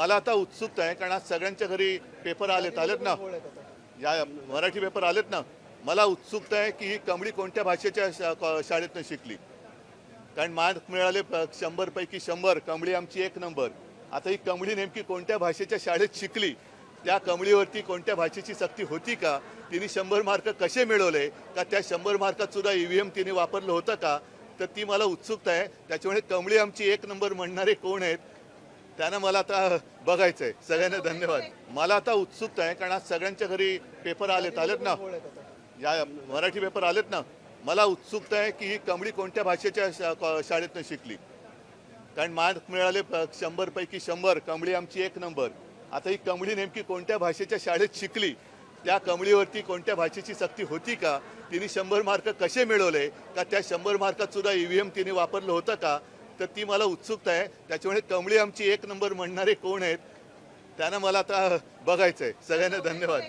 मला आता उत्सुकता आहे कारण आज सगळ्यांच्या घरी पेपर आलेत आलेत ना? या मराठी पेपर आलेत ना? मला उत्सुकता आहे की ही कमळी कोणत्या भाषेच्या शाळेतनं शिकली? कारण मार्क मिळाले शंभरपैकी शंभर. कमळी आमची एक नंबर. आता ही कमळी नेमकी कोणत्या भाषेच्या शाळेत शिकली? त्या कमळीवरती कोणत्या भाषेची सक्ती होती का? तिने शंभर मार्क कसे मिळवले? का त्या शंभर मार्कात सुद्धा ईव्हीएम तिने वापरलं होतं का? तर ती मला उत्सुकता आहे. त्याच्यामुळे कमळी आमची एक नंबर म्हणणारे कोण आहेत? त्यांना मला आता बघायचं आहे सगळ्यांना धन्यवाद. मला आता उत्सुकता आहे कारण आज सगळ्यांच्या घरी पेपर आलेत आलेत ना? या मराठी पेपर आलेत ना? मला उत्सुकता आहे की ही कमळी कोणत्या भाषेच्या शाळेतनं शिकली? कारण मार्क मिळाले शंभरपैकी शंभर. कमळी आमची एक नंबर. आता ही कमळी नेमकी कोणत्या भाषेच्या शाळेत शिकली? त्या कमळीवरती कोणत्या भाषेची सक्ती होती का? तिने शंभर मार्क कसे मिळवले? का त्या शंभर मार्कात सुद्धा ईव्हीएम तिने वापरलं होतं का? तर ती मला उत्सुकता आहे. त्याच्यामुळे कमळी आमची एक नंबर म्हणणारे कोण आहेत? त्यांना मला आता बघायचं आहे सगळ्यांना धन्यवाद.